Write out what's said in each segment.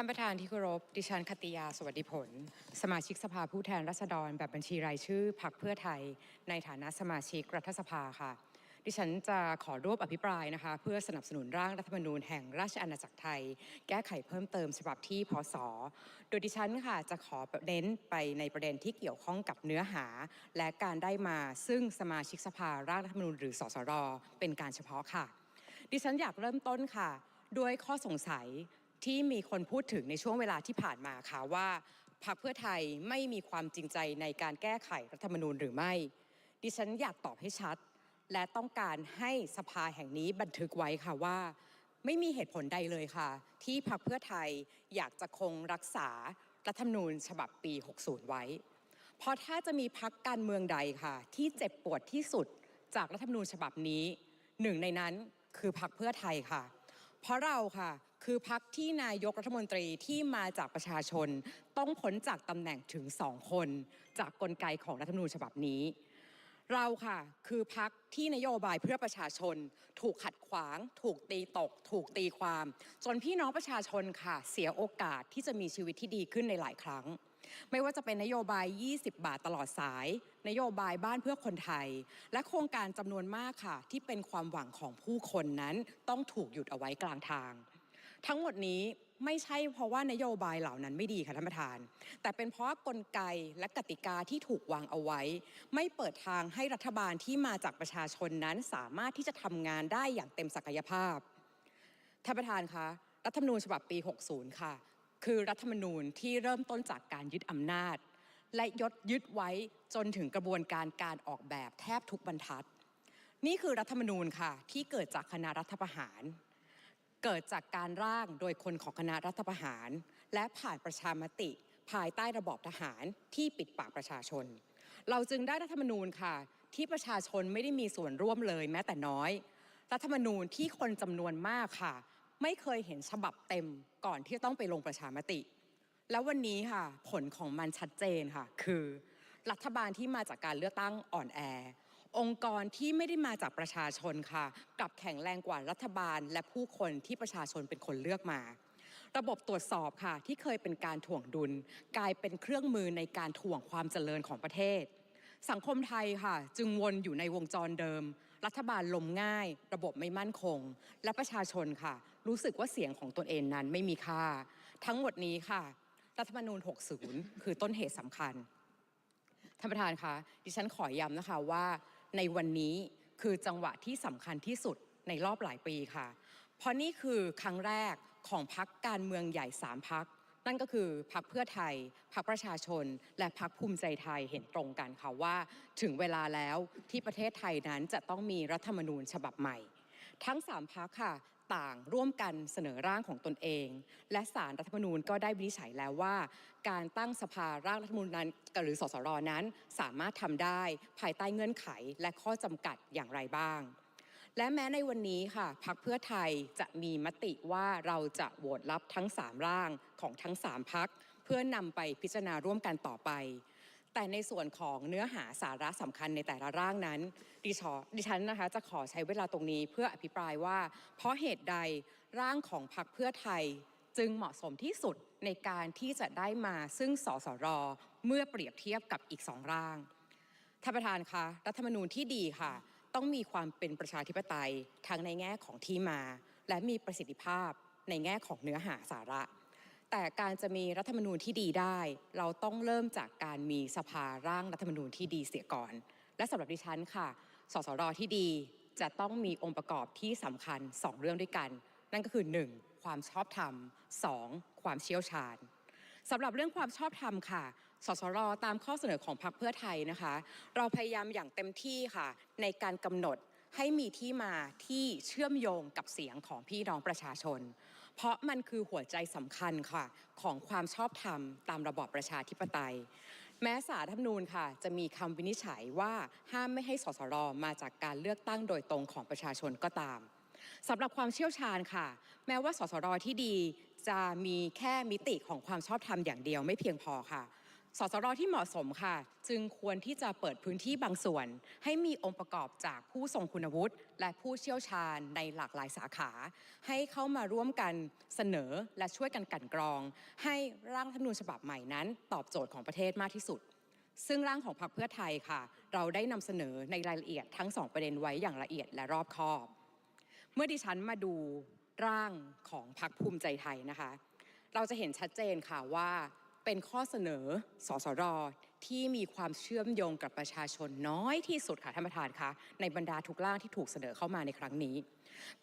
ท่านประธานที่เคารพ ดิฉันคติยา สวัสดิผล สมาชิกสภาผู้แทนราษฎร แบบบัญชีรายชื่อพรรคเพื่อไทย ในฐานะสมาชิกรัฐสภาค่ะ ดิฉันจะขอรวบอภิปรายนะคะ เพื่อสนับสนุนร่างรัฐธรรมนูญแห่งราชอาณาจักรไทย แก้ไขเพิ่มเติมฉบับที่พศ โดยดิฉันค่ะจะขอเน้นไปในประเด็นที่เกี่ยวข้องกับเนื้อหา และการได้มาซึ่งสมาชิกสภาร่างรัฐธรรมนูญหรือสสร เป็นการเฉพาะค่ะ ดิฉันอยากเริ่มต้นค่ะด้วยข้อสงสัย ที่มีคนพูดถึงในช่วงเวลาที่ผ่านมาค่ะว่าพรรคเพื่อไทยไม่มีความจริงใจในการแก้ไขรัฐธรรมนูญหรือไม่ ดิฉันอยากตอบให้ชัด และต้องการให้สภาแห่งนี้บันทึกไว้ค่ะว่า ไม่มีเหตุผลใดเลยค่ะ ที่พรรคเพื่อไทยอยากจะคงรักษารัฐธรรมนูญฉบับปี 60 ไว้ เพราะถ้าจะมีพักการเมืองใดค่ะ ที่เจ็บปวดที่สุดจากรัฐธรรมนูญฉบับนี้ หนึ่งในนั้นคือพักเพื่อไทยค่ะ ราะเราค่ะคือพักที่นายกรัฐมนตรีที่มาจากประชาชน ต้องพ้นจากตำแหน่งถึงสองคน จากกลไกของรัฐธรรมนูญฉบับนี้ เราค่ะคือพักที่นโยบายเพื่อประชาชน ถูกขัดขวาง ถูกตีตก ถูกตีความ จนพี่น้องประชาชนค่ะ เสียโอกาสที่จะมีชีวิตที่ดีขึ้นในหลายครั้ง ไม่ว่าจะเป็นนโยบาย 20 บาทตลอดสาย นโยบายบ้านเพื่อคนไทย และโครงการจำนวนมากค่ะ ที่เป็นความหวังของผู้คนนั้นต้องถูกหยุดเอาไว้กลางทาง ทั้งหมดนี้ไม่ใช่เพราะว่านโยบายเหล่านั้นไม่ดีค่ะท่านประธาน แต่เป็นเพราะกลไกและกติกาที่ถูกวางเอาไว้ ไม่เปิดทางให้รัฐบาลที่มาจากประชาชนนั้นสามารถที่จะทำงานได้อย่างเต็มศักยภาพท่านประธานคะรัฐธรรมนูญฉบับปี 60 ค่ะ คือรัฐธรรมนูญที่เริ่มต้นจากการยึดอำนาจ และยดยึดไว้จนถึงกระบวนการการออกแบบแทบทุกบรรทัด นี่คือรัฐธรรมนูญค่ะที่เกิดจากคณะรัฐประหาร เกิดจากการร่างโดยคนของคณะรัฐประหาร และผ่านประชามติ ภายใต้ระบอบทหารที่ปิดปากประชาชน เราจึงได้รัฐธรรมนูญค่ะ ที่ประชาชนไม่ได้มีส่วนร่วมเลยแม้แต่น้อย รัฐธรรมนูญที่คนจำนวนมากค่ะ ไม่เคยเห็นฉบับเต็มก่อนที่จะต้องไปลงประชามติ แล้ววันนี้ค่ะ ผลของมันชัดเจนค่ะ คือ รัฐบาลที่มาจากการเลือกตั้งอ่อนแอ องค์กรที่ไม่ได้มาจากประชาชนค่ะกลับแข็งแรงกว่ารัฐบาล และผู้คนที่ประชาชนเป็นคนเลือกมาระบบตรวจสอบค่ะ ที่เคยเป็นการถ่วงดุล กลายเป็นเครื่องมือในการถ่วงความเจริญของประเทศ สังคมไทยค่ะ จึงวนอยู่ในวงจรเดิม รัฐบาลล้มง่าย ระบบไม่มั่นคง และประชาชนค่ะ รู้สึกว่าเสียงของตนเองนั้นไม่มีค่า ทั้งหมดนี้ค่ะ รัฐธรรมนูญ 60 คือต้นเหตุสำคัญ ท่านประธานคะดิฉันขอย้ำนะคะว่า ในวันนี้คือจังหวะที่สำคัญที่สุดในรอบหลายปีค่ะ เพราะนี่คือครั้งแรกของพักการเมืองใหญ่สามพัก นั่นก็คือพักเพื่อไทย พักประชาชน และพักภูมิใจไทยเห็นตรงกันค่ะว่า ถึงเวลาแล้วที่ประเทศไทยนั้นจะต้องมีรัฐธรรมนูญฉบับใหม่ ทั้ง3พักค่ะ ต่างร่วมกันเสนอร่างของตนเอง และสารรัฐธรรมนูญก็ได้วินิจฉัยแล้วว่า การตั้งสภาร่างรัฐธรรมนูญนั้นหรือสสรนั้นสามารถทำได้ภายใต้เงื่อนไขและข้อจำกัดอย่างไรบ้าง และแม้ในวันนี้ค่ะพักเพื่อไทยจะมีมติว่าเราจะโหวตรับทั้ง 3 ร่างของทั้ง 3 พัก เพื่อนำไปพิจารณาร่วมกันต่อไป แต่ในส่วนของเนื้อหาสาระสำคัญในแต่ละร่างนั้น ดิฉันดิฉันนะคะจะขอใช้เวลาตรงนี้เพื่ออภิปรายว่า เพราะเหตุใดร่างของพรรคเพื่อไทยจึงเหมาะสมที่สุดในการที่จะได้มาซึ่งสสรเมื่อเปรียบเทียบกับอีกสองร่างท่านประธานคะรัฐธรรมนูญที่ดีค่ะ ต้องมีความเป็นประชาธิปไตยทั้งในแง่ของที่มา และมีประสิทธิภาพในแง่ของเนื้อหาสาระ แต่การจะมีรัฐธรรมนูญที่ดีได้ เราต้องเริ่มจากการมีสภาร่างรัฐธรรมนูญที่ดีเสียก่อน และสำหรับดิฉันค่ะ สสรที่ดีจะต้องมีองค์ประกอบที่สำคัญ 2 เรื่องด้วยกัน นั่นก็คือ 1. ความชอบธรรม 2. ความเชี่ยวชาญสำหรับเรื่องความชอบธรรมค่ะ สสรตามข้อเสนอของพรรคเพื่อไทยนะคะ เราพยายามอย่างเต็มที่ค่ะ ในการกำหนดให้มีที่มาที่เชื่อมโยงกับเสียงของพี่น้องประชาชน เพราะมันคือหัวใจสำคัญค่ะ ของความชอบธรรมตามระบอบประชาธิปไตย แม้สารธรรมนูญค่ะ จะมีคำวินิจฉัยว่าห้ามไม่ให้สสรมาจากการเลือกตั้งโดยตรงของประชาชนก็ตามสำหรับความเชี่ยวชาญค่ะ แม้ว่าสสรที่ดีจะมีแค่มิติของความชอบธรรมอย่างเดียวไม่เพียงพอค่ะ สสรที่เหมาะสมค่ะ จึงควรที่จะเปิดพื้นที่บางส่วน ให้มีองค์ประกอบจากผู้ทรงคุณวุฒิและผู้เชี่ยวชาญในหลากหลายสาขา ให้เข้ามาร่วมกันเสนอและช่วยกันกันกรอง ให้ร่างรัฐธรรมนูญฉบับใหม่นั้น ตอบโจทย์ของประเทศมากที่สุด ซึ่งร่างของพรรคเพื่อไทยค่ะ เราได้นำเสนอในรายละเอียดทั้งสองประเด็นไว้อย่างละเอียดและรอบคอบ เมื่อดิฉันมาดูร่างของพรรคภูมิใจไทยนะคะ เราจะเห็นชัดเจนค่ะว่า เป็นข้อเสนอสสรที่มีความเชื่อมโยงกับประชาชนน้อยที่สุดค่ะท่านประธานคะในบรรดาทุกร่างที่ถูกเสนอเข้ามาในครั้งนี้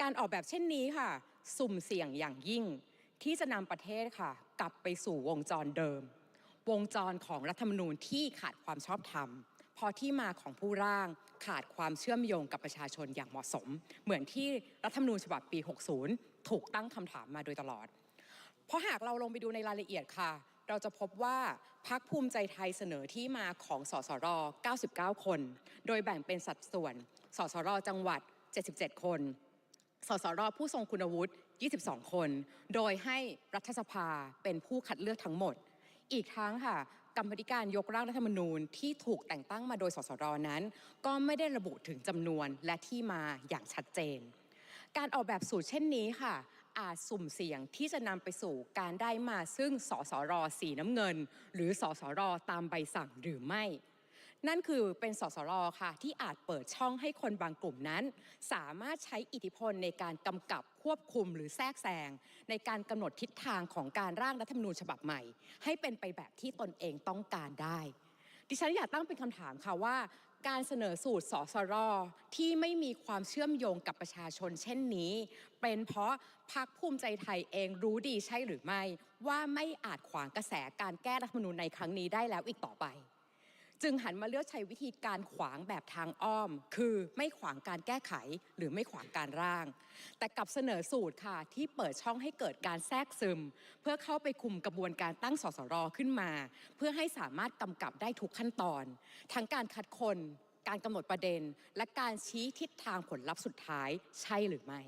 การออกแบบเช่นนี้ค่ะ สุ่มเสี่ยงอย่างยิ่งที่จะนำประเทศค่ะ กลับไปสู่วงจรเดิม วงจรของรัฐธรรมนูญที่ขาดความชอบธรรมพอที่มาของผู้ร่างขาดความเชื่อมโยงกับประชาชนอย่างเหมาะสม เหมือนที่รัฐธรรมนูญฉบับปี 60 ถูกตั้งคำถามมาโดยตลอด เพราะหากเราลงไปดูในรายละเอียดค่ะ เราจะพบว่าพักภูมิใจไทยเสนอที่มาของสสร 99 คน โดยแบ่งเป็นสัดส่วน สสร จังหวัด 77 คน สสร ผู้ทรงคุณวุฒิ 22 คน โดยให้รัฐสภาเป็นผู้คัดเลือกทั้งหมด อีกทั้งค่ะกรรมธิการยกร่างรัฐธรรมนูญที่ถูกแต่งตั้งมาโดยสสรนั้น ก็ไม่ได้ระบุถึงจำนวนและที่มาอย่างชัดเจน การออกแบบสูตรเช่นนี้ค่ะ อาจสุ่มเสี่ยงที่จะนำไปสู่การได้มาซึ่งสสรสีน้ำเงิน หรือสสรตามใบสั่งหรือไม่ นั่นคือเป็นสสรค่ะ ที่อาจเปิดช่องให้คนบางกลุ่มนั้น สามารถใช้อิทธิพลในการกำกับควบคุมหรือแทรกแซงในการกำหนดทิศทางของการร่างรัฐธรรมนูญฉบับใหม่ ให้เป็นไปแบบที่ตนเองต้องการได้ดิฉันอยากตั้งเป็นคำถามค่ะว่า การเสนอสูตรสสรที่ไม่มีความเชื่อมโยงกับประชาชนเช่นนี้ เป็นเพราะพักภูมิใจไทยเองรู้ดีใช่หรือไม่ ว่าไม่อาจขวางกระแสการแก้รัฐธรรมนูญในครั้งนี้ได้แล้วอีกต่อไป หันมาเลือกใช้วิธีการขวางแบบทางอ้อม คือไม่ขวางการแก้ไขหรือไม่ขวางการร่าง แต่กลับเสนอสูตรค่ะที่เปิดช่องให้เกิดการแทรกซึม เพื่อเข้าไปคุมกระบวนการตั้งสสรขึ้นมา เพื่อให้สามารถกำกับได้ทุกขั้นตอน ทั้งการคัดคนการกำหนดประเด็น และการชี้ทิศทางผลลัพธ์สุดท้ายใช่หรือไม่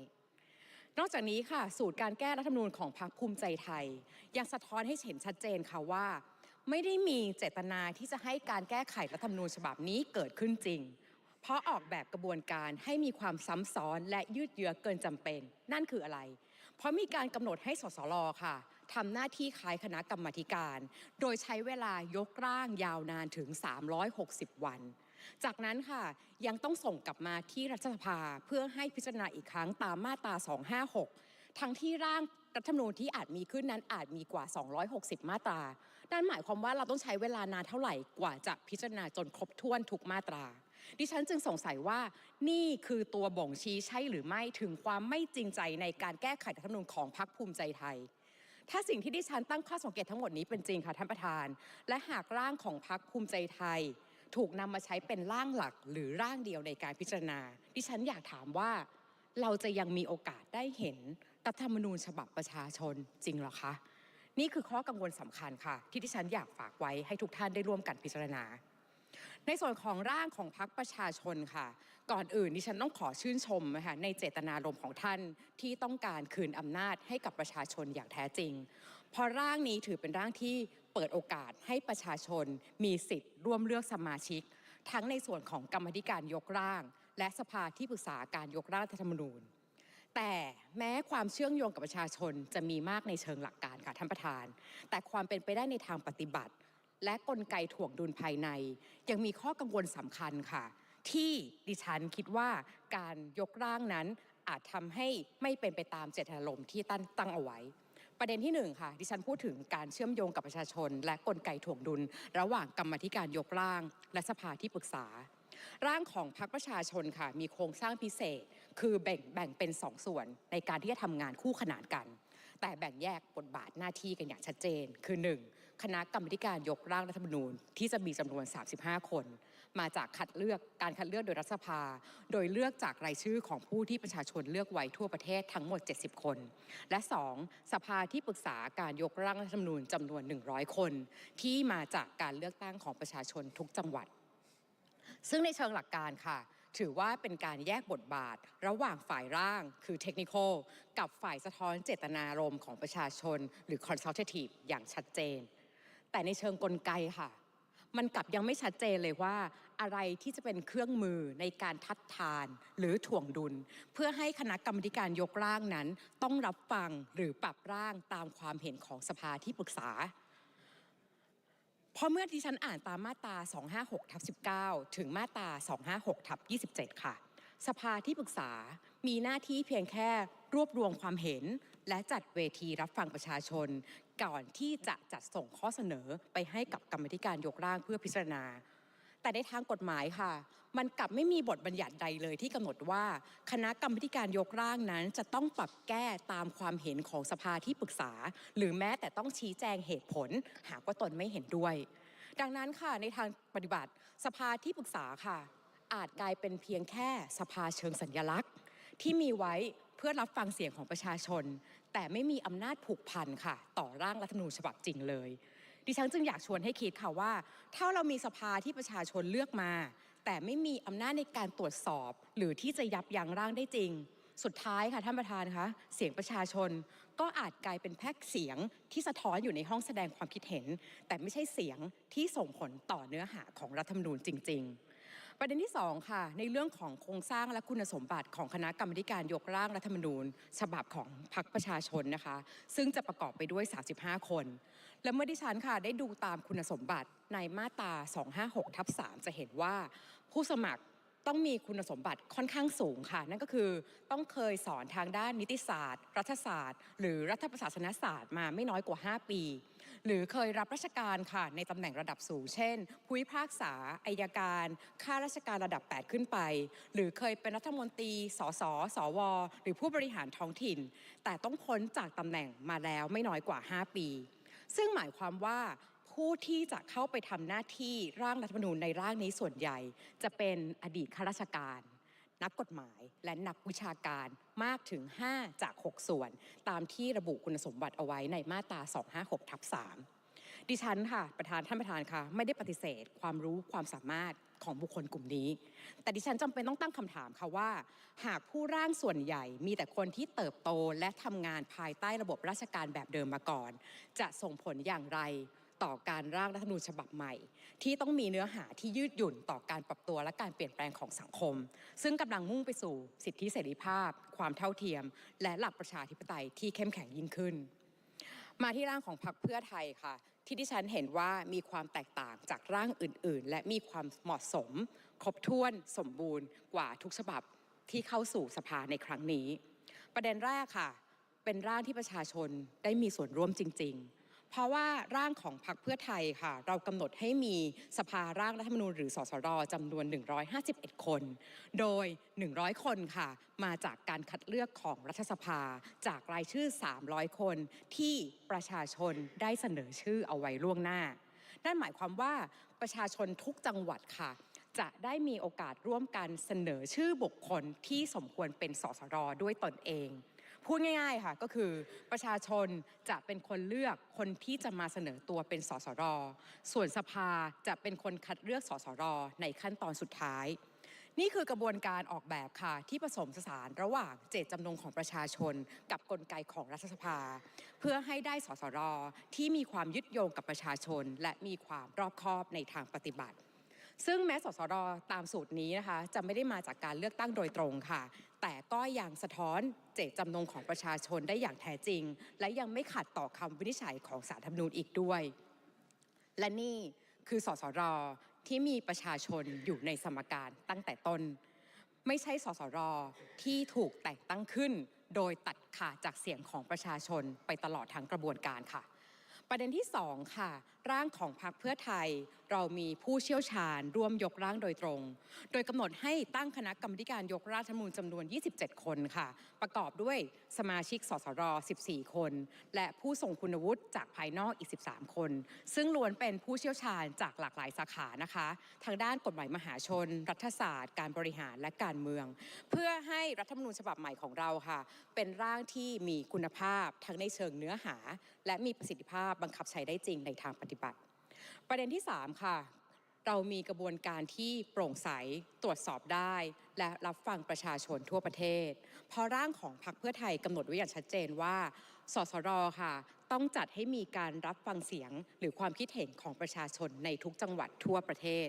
นอกจากนี้ค่ะ สูตรการแก้รัฐธรรมนูญของพรรคภูมิใจไทย ยังสะท้อนให้เห็นชัดเจนค่ะว่า ไม่ได้มีเจตนาที่จะให้การแก้ไขรัฐธรรมนูญฉบับนี้เกิดขึ้นจริง เพราะออกแบบกระบวนการให้มีความซ้ำซ้อนและยืดเยื้อเกินจำเป็น นั่นคืออะไร เพราะมีการกำหนดให้สสรค่ะทำหน้าที่คล้ายคณะกรรมธิการ โดยใช้เวลายกร่างยาวนานถึง 360 วันจากนั้นค่ะยังต้องส่งกลับมาที่รัฐสภาเพื่อให้พิจารณาอีกครั้งตามมาตรา 256 ทั้งที่ร่างรัฐธรรมนูญที่อาจมีขึ้นนั้นอาจมีกว่า 260 มาตรา นั่นหมายความว่าเราต้องใช้เวลานานเท่าไหร่กว่าจะพิจารณาจนครบถ้วนทุกมาตรา ดิฉันจึงสงสัยว่านี่คือตัวบ่งชี้ใช่หรือไม่ถึงความไม่จริงใจในการแก้ไขรัฐธรรมนูญของพรรคภูมิใจไทย ถ้าสิ่งที่ดิฉันตั้งข้อสังเกตทั้งหมดนี้เป็นจริงค่ะท่านประธาน และหากร่างของพรรคภูมิใจไทย ถูกนำมาใช้เป็นร่างหลักหรือร่างเดียวในการพิจารณา ดิฉันอยากถามว่าเราจะยังมีโอกาสได้เห็นรัฐธรรมนูญฉบับประชาชนจริงหรอคะ นี่คือข้อกังวลสำคัญค่ะ ที่ดิฉันอยากฝากไว้ให้ทุกท่านได้ร่วมกันพิจารณา ในส่วนของร่างของพรรคประชาชนค่ะ ก่อนอื่นดิฉันต้องขอชื่นชมนะคะในเจตนารมณ์ของท่านที่ต้องการคืนอำนาจให้กับประชาชนอย่างแท้จริง เพราะร่างนี้ถือเป็นร่างที่เปิดโอกาสให้ประชาชน มีสิทธิ์ร่วมเลือกสมาชิก ทั้งในส่วนของกรรมธิการยกร่าง และสภาที่ปรึกษาการยกร่างรัฐธรรมนูญ แต่แม้ความเชื่อมโยงกับประชาชนจะมีมากในเชิงหลักการค่ะท่านประธาน แต่ความเป็นไปได้ในทางปฏิบัติ และกลไกถ่วงดุลภายใน ยังมีข้อกังวลสำคัญค่ะ ที่ดิฉันคิดว่าการยกร่างนั้นอาจทำให้ไม่เป็นไปตามเจตนารมณ์ที่ตั้งตั้งเอาไว้ประเด็นที่หนึ่งค่ะดิฉันพูดถึงการเชื่อมโยงกับประชาชน และกลไกถ่วงดุล ระหว่างกรรมธิการยกร่าง และสภาที่ปรึกษา ร่างของพรรคประชาชนค่ะ มีโครงสร้างพิเศษ คือแบ่งแบ่งเป็นสองส่วนในการที่จะทำงานคู่ขนานกัน แต่แบ่งแยกบทบาทหน้าที่กันอย่างชัดเจน คือ 1. คณะกรรมการยกร่างรัฐธรรมนูญที่จะมีจำนวน 35 คน มาจากคัดเลือกการคัดเลือกโดยรัฐสภา โดยเลือกจากรายชื่อของผู้ที่ประชาชนเลือกไว้ทั่วประเทศทั้งหมด 70 คน และ 2. สภาที่ปรึกษาการยกร่างรัฐธรรมนูญจำนวน 100 คน ที่มาจากการเลือกตั้งของประชาชนทุกจังหวัด ซึ่งในเชิงหลักการค่ะ ถือว่าเป็นการแยกบทบาท ระหว่างฝ่ายร่างคือเทคนิคอลกับฝ่ายสะท้อนเจตนารมณ์ของประชาชน หรือ consultative อย่างชัดเจน แต่ในเชิงกลไกค่ะ มันกลับยังไม่ชัดเจนเลยว่า อะไรที่จะเป็นเครื่องมือในการทัดทานหรือถ่วงดุล เพื่อให้คณะกรรมการยกร่างนั้น ต้องรับฟังหรือปรับร่างตามความเห็นของสภาที่ปรึกษา เพราะเมื่อที่ฉันอ่านตามมาตรา 256ทับ19 ถึงมาตรา 256ทับ27 ค่ะ สภาที่ปรึกษามีหน้าที่เพียงแค่รวบรวมความเห็น และจัดเวทีรับฟังประชาชน ก่อนที่จะจัดส่งข้อเสนอไปให้กับกรรมธิการยกร่างเพื่อพิจารณา แต่ในทางกฎหมายค่ะ มันกลับไม่มีบทบัญญัติใดเลยที่กำหนดว่า คณะกรรมการยกร่างนั้น จะต้องปรับแก้ตามความเห็นของสภาที่ปรึกษา หรือแม้แต่ต้องชี้แจงเหตุผล หากว่าตนไม่เห็นด้วย ดังนั้นค่ะในทางปฏิบัติสภาที่ปรึกษาค่ะ อาจกลายเป็นเพียงแค่สภาเชิงสัญลักษณ์ ที่มีไว้เพื่อรับฟังเสียงของประชาชน แต่ไม่มีอำนาจผูกพันค่ะ ต่อร่างรัฐธรรมนูญฉบับจริงเลย ดิฉันจึงอยากชวนให้คิดค่ะว่า ถ้าเรามีสภาที่ประชาชนเลือกมา แต่ไม่มีอำนาจในการตรวจสอบ หรือที่จะยับยั้งร่างได้จริง สุดท้ายค่ะท่านประธานคะเสียงประชาชนก็อาจกลายเป็นแพ็กเสียงที่สะท้อนอยู่ในห้องแสดงความคิดเห็น แต่ไม่ใช่เสียงที่ส่งผลต่อเนื้อหาของรัฐธรรมนูญจริง ๆ ประเด็นที่ 2 ค่ะ ในเรื่องของโครงสร้างและคุณสมบัติของคณะกรรมการยกร่างรัฐธรรมนูญ ฉบับของพรรคประชาชนนะคะ ซึ่งจะประกอบไปด้วย 35 คน และเมื่อดิฉันค่ะได้ดูตามคุณสมบัติในมาตรา 256 ทับ 3 จะเห็นว่าผู้สมัคร ต้องมีคุณสมบัติค่อนข้างสูงค่ะ นั่นก็คือต้องเคยสอนทางด้านนิติศาสตร์ รัฐศาสตร์ หรือรัฐประศาสนศาสตร์มาไม่น้อยกว่า 5 ปี หรือเคยรับราชการค่ะในตำแหน่งระดับสูง เช่น ผู้พิพากษาอายการข้าราชการระดับ 8 ขึ้นไป หรือเคยเป็นรัฐมนตรีสสสว หรือผู้บริหารท้องถิ่น แต่ต้องพ้นจากตำแหน่งมาแล้วไม่น้อยกว่า 5 ปี ซึ่งหมายความว่า ผู้ที่จะเข้าไปทำหน้าที่ร่างรัฐธรรมนูญในร่างนี้ส่วนใหญ่ จะเป็นอดีตข้าราชการ นักกฎหมายและนักวิชาการมากถึง 5 จาก 6 ส่วน ตามที่ระบุคุณสมบัติเอาไว้ในมาตรา 256 ทับ 3 ดิฉันค่ะประธานท่านประธานค่ะ ไม่ได้ปฏิเสธ ความรู้ความสามารถของบุคคลกลุ่มนี้ แต่ดิฉันจำเป็นต้องตั้งคำถามค่ะว่า หากผู้ร่างส่วนใหญ่มีแต่คนที่เติบโตและทำงานภายใต้ระบบราชการแบบเดิมมาก่อน จะส่งผลอย่างไร ต่อการร่างรัฐธรรมนูญฉบับใหม่ ที่ต้องมีเนื้อหาที่ยืดหยุ่นต่อการปรับตัวและการเปลี่ยนแปลงของสังคม ซึ่งกำลังมุ่งไปสู่สิทธิเสรีภาพ ความเท่าเทียม และหลักประชาธิปไตยที่เข้มแข็งยิ่งขึ้น มาที่ร่างของพรรคเพื่อไทยค่ะ ที่ดิฉันเห็นว่ามีความแตกต่างจากร่างอื่น ๆ และมีความเหมาะสม ครบถ้วนสมบูรณ์กว่าทุกฉบับที่เข้าสู่สภาในครั้งนี้ ประเด็นแรกค่ะ เป็นร่างที่ประชาชนได้มีส่วนร่วมจริง ๆ เพราะว่าร่างของพรรคเพื่อไทยค่ะ เรากำหนดให้มีสภาร่างรัฐธรรมนูญหรือสสรจำนวน 151 คน โดย 100 คนค่ะ มาจากการคัดเลือกของรัฐสภา จากรายชื่อ 300 คนที่ประชาชนได้เสนอชื่อเอาไว้ล่วงหน้า นั่นหมายความว่าประชาชนทุกจังหวัดค่ะ จะได้มีโอกาสร่วมกันเสนอชื่อบุคคลที่สมควรเป็นสสรด้วยตนเอง พูดง่ายๆค่ะก็คือประชาชนจะเป็นคนเลือกคนที่จะมาเสนอตัวเป็นสสร ส่วนสภาจะเป็นคนคัดเลือกสสร ในขั้นตอนสุดท้าย นี่คือกระบวนการออกแบบค่ะ ที่ผสมผสานระหว่างเจตจำนงของประชาชน กับกลไกของรัฐสภา เพื่อให้ได้สสร ที่มีความยึดโยงกับประชาชน และมีความรอบคอบในทางปฏิบัติ ซึ่งแม้สสรตามสูตรนี้นะคะจะไม่ได้มาจากการเลือกตั้งโดยตรงค่ะ แต่ก็ยังสะท้อนเจตจำนงของประชาชนได้อย่างแท้จริง และยังไม่ขัดต่อคำวินิจฉัยของสารธรรมนูญอีกด้วย และนี่คือสสรที่มีประชาชนอยู่ในสมการตั้งแต่ต้น ไม่ใช่สสรที่ถูกแต่งตั้งขึ้น โดยตัดขาดจากเสียงของประชาชนไปตลอดทั้งกระบวนการค่ะ ประเด็นที่ 2 ค่ะ ร่างของพรรคเพื่อไทย เรามีผู้เชี่ยวชาญร่วมยกร่างโดยตรง โดยกำหนดให้ตั้งคณะกรรมการยกร่างรัฐธรรมนูญจำนวน 27 คนค่ะ ประกอบด้วยสมาชิกสสร 14 คน และผู้ทรงคุณวุฒิจากภายนอกอีก 13 คน ซึ่งล้วนเป็นผู้เชี่ยวชาญจากหลากหลายสาขานะคะ ทางด้านกฎหมายมหาชน รัฐศาสตร์ การบริหารและการเมือง เพื่อให้รัฐธรรมนูญฉบับใหม่ของเราค่ะ เป็นร่างที่มีคุณภาพทั้งในเชิงเนื้อหา และมีประสิทธิภาพบังคับใช้ได้จริงในทางปฏิบัติ ประเด็นที่ 3 ค่ะ เรามีกระบวนการที่โปร่งใสตรวจสอบได้ และรับฟังประชาชนทั่วประเทศ เพราะร่างของพรรคเพื่อไทยกำหนดไว้อย่างชัดเจนว่า สสรค่ะ ต้องจัดให้มีการรับฟังเสียง หรือความคิดเห็นของประชาชนในทุกจังหวัดทั่วประเทศ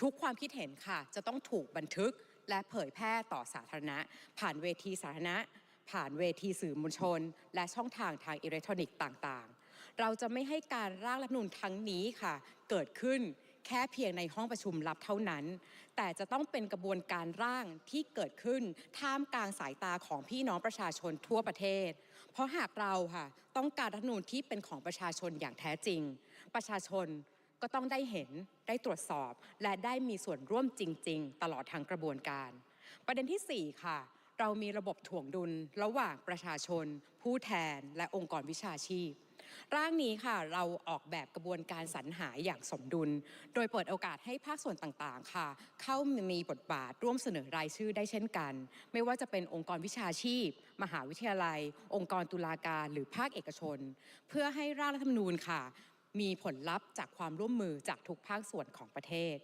ทุกความคิดเห็นค่ะ จะต้องถูกบันทึกและเผยแพร่ต่อสาธารณะ ผ่านเวทีสาธารณะ ผ่านเวทีสื่อมวลชน และช่องทางทางอิเล็กทรอนิกส์ต่างๆ เราจะไม่ให้การร่างรัฐมนูญทั้งนี้ค่ะ เกิดขึ้นแค่เพียงในห้องประชุมลับเท่านั้น แต่จะต้องเป็นกระบวนการร่างที่เกิดขึ้นท่ามกลางสายตาของพี่น้องประชาชนทั่วประเทศ เพราะหากเราค่ะต้องการรัฐนูญที่เป็นของประชาชนอย่างแท้จริง ประชาชนก็ต้องได้เห็นได้ตรวจสอบ และได้มีส่วนร่วมจริง ๆ ตลอดทั้งกระบวนการ ประเด็นที่ 4 ค่ะ เรามีระบบถ่วงดุลระหว่างประชาชน ผู้แทน และองค์กรวิชาชีพ ร่างนี้ค่ะเราออกแบบกระบวนการสรรหาอย่างสมดุล โดยเปิดโอกาสให้ภาคส่วนต่างๆ ค่ะ เข้ามีบทบาทร่วมเสนอรายชื่อได้เช่นกัน ไม่ว่าจะเป็นองค์กรวิชาชีพ มหาวิทยาลัย องค์กรตุลาการ หรือภาคเอกชน เพื่อให้ร่างรัฐธรรมนูญค่ะ มีผลลัพธ์จากความร่วมมือจากทุกภาคส่วนของประเทศ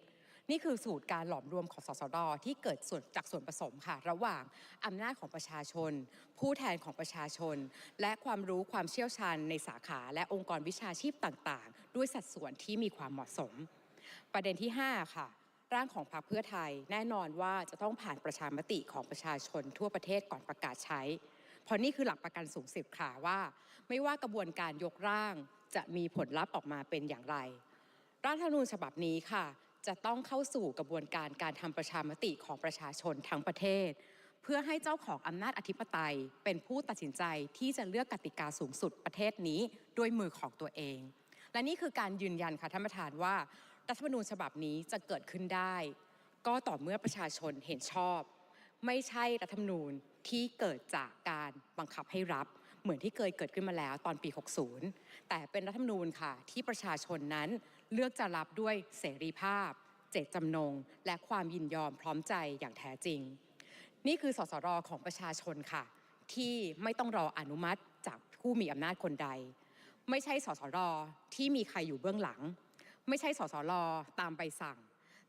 นี่คือสูตรการหลอมรวมของสสดที่เกิดส่วนจากส่วนผสมค่ะ ระหว่างอำนาจของประชาชน ผู้แทนของประชาชน และความรู้ความเชี่ยวชาญในสาขาและองค์กรวิชาชีพต่างๆ ด้วยสัดส่วนที่มีความเหมาะสม ประเด็นที่ 5 ค่ะร่างของพรรคเพื่อไทยแน่นอนว่าจะต้องผ่านประชามติของประชาชนทั่วประเทศก่อนประกาศใช้ เพราะนี่คือหลักประกันสูงสุดค่ะว่า ไม่ว่ากระบวนการยกร่างจะมีผลลัพธ์ออกมาเป็นอย่างไร รัฐธรรมนูญฉบับนี้ค่ะ จะต้องเข้าสู่กระบวนการการทำประชามติของประชาชนทั้งประเทศ เพื่อให้เจ้าของอำนาจอธิปไตย เป็นผู้ตัดสินใจที่จะเลือกกติกาสูงสุดประเทศนี้ด้วยมือของตัวเอง และนี่คือการยืนยันค่ะท่านประธานว่า รัฐธรรมนูญฉบับนี้จะเกิดขึ้นได้ ก็ต่อเมื่อประชาชนเห็นชอบ ไม่ใช่รัฐธรรมนูญที่เกิดจากการบังคับให้รับ เหมือนที่เคยเกิดขึ้นมาแล้วตอนปี 60 แต่เป็นรัฐธรรมนูญค่ะ ที่ประชาชนนั้น เลือกจะรับด้วยเสรีภาพ เจตจำนง และความยินยอมพร้อมใจอย่างแท้จริง นี่คือสสรของประชาชนค่ะ ที่ไม่ต้องรออนุมัติจากผู้มีอำนาจคนใด ไม่ใช่สสรที่มีใครอยู่เบื้องหลัง ไม่ใช่สสรตามใบสั่ง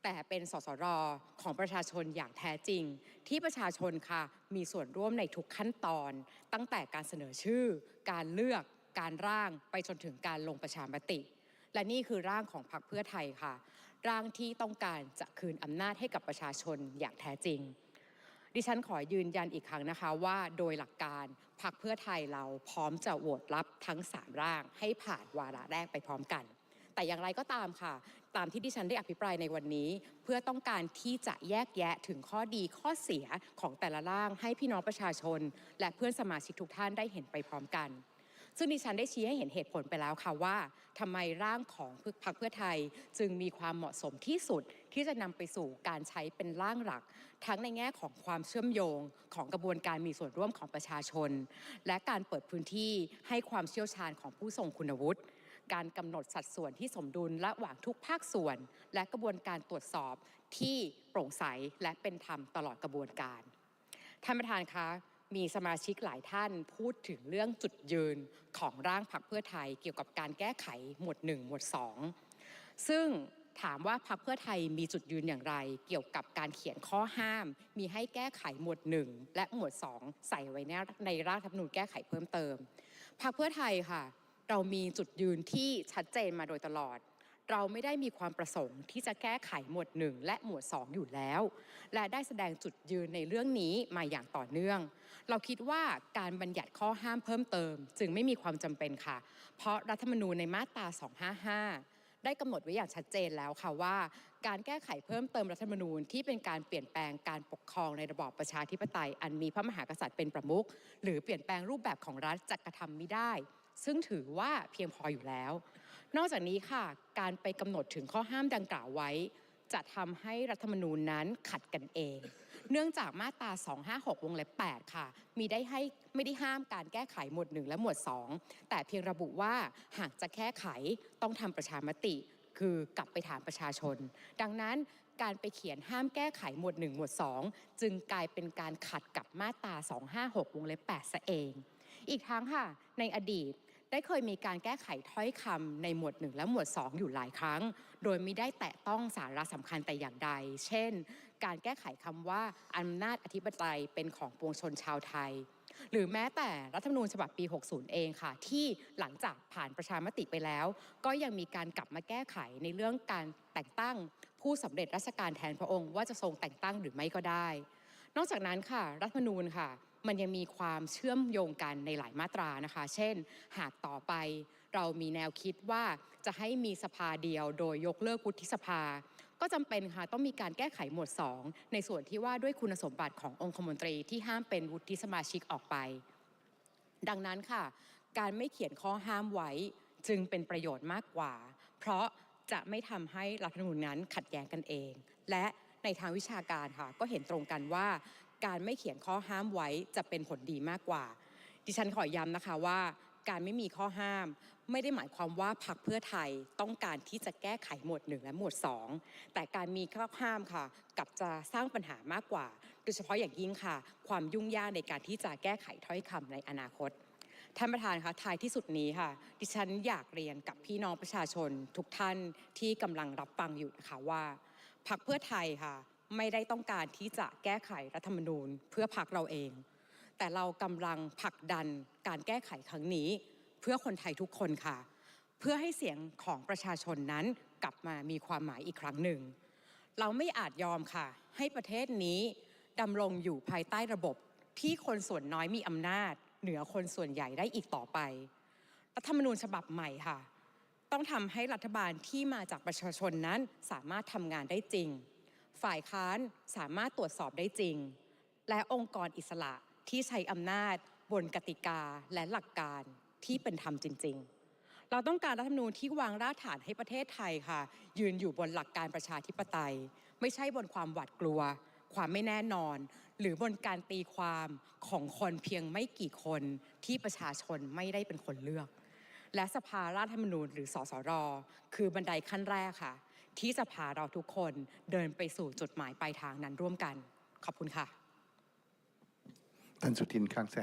แต่เป็นสสรของประชาชนอย่างแท้จริง ที่ประชาชนค่ะมีส่วนร่วมในทุกขั้นตอน ตั้งแต่การเสนอชื่อ การเลือกการร่างไปจนถึงการลงประชามติ และนี่คือร่างของพรรคเพื่อไทยค่ะ ร่างที่ต้องการจะคืนอำนาจให้กับประชาชนอย่างแท้จริง ดิฉันขอยืนยันอีกครั้งนะคะว่าโดยหลักการพรรคเพื่อไทยเราพร้อมจะโหวตรับทั้ง 3 ร่างให้ผ่านวาระแรกไปพร้อมกัน แต่อย่างไรก็ตามค่ะ ตามที่ดิฉันได้อภิปรายในวันนี้ เพื่อต้องการที่จะแยกแยะถึงข้อดีข้อเสียของแต่ละร่างให้พี่น้องประชาชน และเพื่อนสมาชิกทุกท่านได้เห็นไปพร้อมกัน ซึ่งดิฉันได้ชี้ให้เห็นเหตุผลไปแล้วค่ะว่าทำไมร่างของพรรคเพื่อไทย จึงมีความเหมาะสมที่สุดที่จะนำไปสู่การใช้เป็นร่างหลัก ทั้งในแง่ของความเชื่อมโยงของกระบวนการมีส่วนร่วมของประชาชน และการเปิดพื้นที่ให้ความเชี่ยวชาญของผู้ทรงคุณวุฒิการกำหนดสัดส่วนที่สมดุลระหว่างทุกภาคส่วน และกระบวนการตรวจสอบที่โปร่งใสและเป็นธรรมตลอดกระบวนการท่านประธานคะ มีสมาชิกหลายท่านพูดถึงเรื่องจุดยืนของร่างพรรคเพื่อไทย เกี่ยวกับการแก้ไขหมวด 1 หมวด 2 ซึ่งถามว่าพรรคเพื่อไทยมีจุดยืนอย่างไร เกี่ยวกับการเขียนข้อห้าม มีให้แก้ไขหมวด 1 และหมวด 2 ใส่ไว้ในในร่างรัฐธรรมนูญแก้ไขเพิ่มเติมพรรคเพื่อไทยค่ะ เรามีจุดยืนที่ชัดเจนมาโดยตลอด เราไม่ได้มีความประสงค์ที่จะแก้ไขหมวด 1 และหมวด 2 อยู่แล้ว และได้แสดงจุดยืนในเรื่องนี้มาอย่างต่อเนื่อง เราคิดว่าการบัญญัติข้อห้ามเพิ่มเติม จึงไม่มีความจำเป็นค่ะ เพราะรัฐธรรมนูญในมาตรา 255 ได้กำหนดไว้อย่างชัดเจนแล้วค่ะว่า การแก้ไขเพิ่มเติมรัฐธรรมนูญที่เป็นการเปลี่ยนแปลงการปกครองในระบอบประชาธิปไตย อันมีพระมหากษัตริย์เป็นประมุขหรือเปลี่ยนแปลงรูปแบบของรัฐจะกระทำไม่ได้ ซึ่งถือว่าเพียงพออยู่แล้ว นอกจากนี้ค่ะการไปกำหนดถึงข้อห้ามดังกล่าวไว้ จะทำให้รัฐธรรมนูญนั้นขัดกันเอง เนื่องจากมาตรา 256 วงเล็บ 8 ค่ะ มีได้ให้ไม่ได้ห้ามการแก้ไขหมวด 1 และหมวด 2 แต่เพียงระบุว่าหากจะแก้ไขต้องทำประชามติคือกลับไปถามประชาชน ดังนั้นการไปเขียนห้ามแก้ไขหมวด 1 หมวด 2 จึงกลายเป็นการขัดกับมาตรา 256 วงเล็บ 8 ซะเอง อีกทั้งค่ะ ในอดีต ได้เคยมีการแก้ไขถ้อยคำในหมวด 1 และหมวด 2 อยู่หลายครั้ง โดยไม่ได้แตะต้องสาระสำคัญแต่อย่างใด เช่น การแก้ไขคำว่าอำนาจอธิปไตยเป็นของปวงชนชาวไทย หรือแม้แต่รัฐธรรมนูญฉบับปี 60 เองค่ะ ที่หลังจากผ่านประชามติไปแล้ว ก็ยังมีการกลับมาแก้ไขในเรื่องการแต่งตั้ง ผู้สำเร็จราชการแทนพระองค์ว่าจะทรงแต่งตั้งหรือไม่ก็ได้ นอกจากนั้นค่ะ รัฐธรรมนูญค่ะ มันยังมีความเชื่อมโยงกันในหลายมาตรานะคะ เช่น หากต่อไปเรามีแนวคิดว่าจะให้มีสภาเดียวโดยยกเลิกวุฒิสภา ก็จำเป็นค่ะต้องมีการแก้ไขหมวด 2 ในส่วนที่ว่าด้วยคุณสมบัติขององคมนตรีที่ห้ามเป็นวุฒิสมาชิกออกไป ดังนั้นค่ะ การไม่เขียนข้อห้ามไว้จึงเป็นประโยชน์มากกว่า เพราะจะไม่ทำให้รัฐธรรมนูญนั้นขัดแย้งกันเอง และในทางวิชาการค่ะก็เห็นตรงกันว่า การไม่เขียนข้อห้ามไว้จะเป็นผลดีมากกว่า ดิฉันขอย้ำนะคะว่า การไม่มีข้อห้าม ไม่ได้หมายความว่าพรรคเพื่อไทยต้องการที่จะแก้ไขหมวดหนึ่งและหมวดสองแต่การมีข้อห้ามค่ะกลับจะสร้างปัญหามากกว่า โดยเฉพาะอย่างยิ่งค่ะ ความยุ่งยากในการที่จะแก้ไขถ้อยคำในอนาคตท่านประธานคะท้ายที่สุดนี้ค่ะ ดิฉันอยากเรียนกับพี่น้องประชาชนทุกท่านที่กำลังรับฟังอยู่นะคะว่าพรรคเพื่อไทยค่ะ ไม่ได้ต้องการที่จะแก้ไขรัฐธรรมนูญเพื่อพรรคเราเอง แต่เรากำลังผลักดันการแก้ไขครั้งนี้ เพื่อคนไทยทุกคนค่ะ เพื่อให้เสียงของประชาชนนั้นกลับมามีความหมายอีกครั้งหนึ่ง เราไม่อาจยอมค่ะ ให้ประเทศนี้ดำรงอยู่ภายใต้ระบบที่คนส่วนน้อยมีอำนาจ เหนือคนส่วนใหญ่ได้อีกต่อไป รัฐธรรมนูญฉบับใหม่ค่ะ ต้องทำให้รัฐบาลที่มาจากประชาชนนั้นสามารถทำงานได้จริง ฝ่ายค้านสามารถตรวจสอบได้จริง และองค์กรอิสระที่ใช้อำนาจบนกติกาและหลักการที่เป็นธรรมจริง ๆ เราต้องการรัฐธรรมนูญที่วางรากฐานให้ประเทศไทยค่ะ ยืนอยู่บนหลักการประชาธิปไตย ไม่ใช่บนความหวาดกลัว ความไม่แน่นอน หรือบนการตีความของคนเพียงไม่กี่คนที่ประชาชนไม่ได้เป็นคนเลือก และสภาราฐธรรมนูญหรือสสร คือบันไดขั้นแรกค่ะ ที่จะพาเราทุกคนเดินไปสู่จุดหมายปลายทางนั้นร่วมกัน ขอบคุณค่ะ ท่านสุทินข้างแส